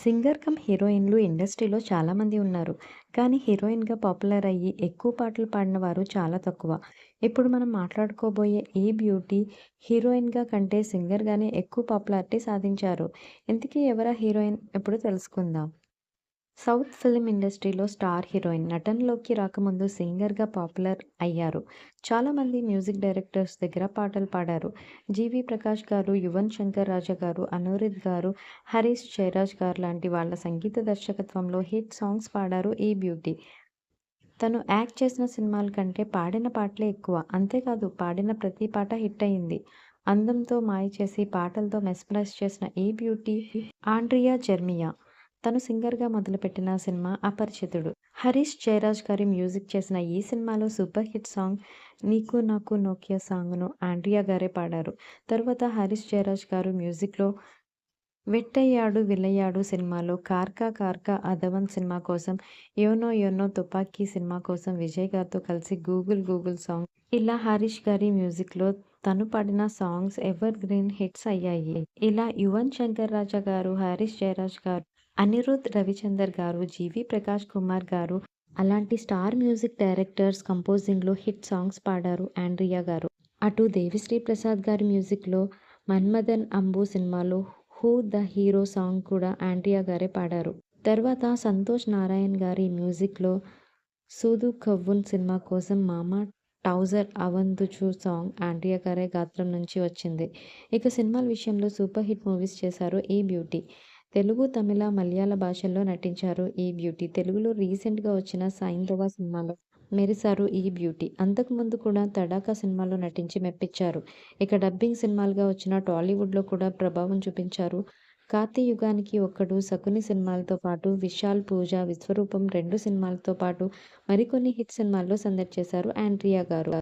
Singer come హీరోయిన్లు ఇండస్ట్రీలో చాలామంది ఉన్నారు. కానీ హీరోయిన్‌గా పాపులర్ అయ్యి ఎక్కువ పాటలు పాడిన వారు చాలా తక్కువ. ఇప్పుడు మనం మాట్లాడుకోబోయే ఈ బ్యూటీ హీరోయిన్‌గా కంటే సింగర్‌గానే ఎక్కువ పాపులారిటీ సాధించారు. ఇంతకీ ఎవరా హీరోయిన్? ఇప్పుడు తెలుసుకుందాం. సౌత్ ఫిల్మ్ ఇండస్ట్రీలో స్టార్ హీరోయిన్. నటనలోకి రాకముందు సింగర్‌గా పాపులర్ అయ్యారు. చాలామంది మ్యూజిక్ డైరెక్టర్స్ దగ్గర పాటలు పాడారు. జీవి ప్రకాష్ గారు, యువన్ శంకర్ రాజా గారు, అనిరుధ్ గారు, హరీష్ జయరాజ్ గారు లాంటి వాళ్ళ సంగీత దర్శకత్వంలో హిట్ సాంగ్స్ పాడారు ఈ బ్యూటీ. తను యాక్ట్ చేసిన సినిమాల కంటే పాడిన పాటలే ఎక్కువ. అంతేకాదు పాడిన ప్రతి పాట హిట్ అయింది. అందంతో మాయ చేసి పాటలతో మెస్మరైజ్ చేసిన ఈ బ్యూటీ ఆండ్రియా జెర్మియా. తను సింగర్‌గా మొదలుపెట్టిన సినిమా 'అపరిచితుడు'. హరీష్ జయరాజ్ గారి మ్యూజిక్ చేసిన ఈ సినిమాలో సూపర్ హిట్ సాంగ్ 'నీకు నాకు నోకియా' సాంగ్‌ను ఆండ్రియా గారే పాడారు. తరువాత హరీష్ జయరాజ్ గారు మ్యూజిక్‌లో 'వెట్టయ్యాడు విలయ్యాడు' సినిమాలో 'కార్కా కార్కా అధవన్ సినిమా కోసం, 'యోనో యోనో తుపాకీ' సినిమా కోసం విజయ్ గారితో కలిసి 'గూగుల్ గూగుల్' సాంగ్ ఇలా హరీష్ గారి మ్యూజిక్‌లో తను పాడిన సాంగ్స్ ఎవర్ గ్రీన్ హిట్స్ అయ్యాయి. ఇలా యువన్ శంకర్ రాజా గారు, హరీష్ జయరాజ్ గారు, అనిరుధ్ రవిచందర్ గారు, జీవి ప్రకాష్ కుమార్ గారు అలాంటి స్టార్ మ్యూజిక్ డైరెక్టర్స్ కంపోజింగ్‌లో హిట్ సాంగ్స్ పాడారు ఆండ్రియా గారు. అటు దేవిశ్రీ ప్రసాద్ గారి మ్యూజిక్‌లో 'మన్మథన్ అంబు' సినిమాలో 'హూ ద హీరో' సాంగ్ కూడా ఆండ్రియా గారే పాడారు. తర్వాత సంతోష్ నారాయణ్ గారి మ్యూజిక్‌లో 'సూదు కవ్వున్' సినిమా కోసం 'మామ టౌజర్ అవందుచు' సాంగ్ ఆండ్రియా గారే గాత్రం నుంచి వచ్చింది. ఇక సినిమాల విషయంలో సూపర్ హిట్ మూవీస్ చేశారు ఈ బ్యూటీ. తెలుగు, తమిళ, మలయాళ భాషల్లో నటించారు ఈ బ్యూటీ. తెలుగులో రీసెంట్‌గా వచ్చిన 'సైంధవ' సినిమాలో మెరిసారు ఈ బ్యూటీ. అంతకుముందు కూడా 'తడాకా' సినిమాలో నటించి మెప్పించారు. ఇక డబ్బింగ్ సినిమాలుగా వచ్చిన టాలీవుడ్‌లో కూడా ప్రభావం చూపించారు. 'కార్తీ యుగానికి ఒక్కడు', 'శకుని' సినిమాలతో పాటు 'విశాల్ పూజ', 'విశ్వరూపం' రెండు సినిమాలతో పాటు మరికొన్ని హిట్ సినిమాల్లో సందడి చేశారు ఆండ్రియా గారు.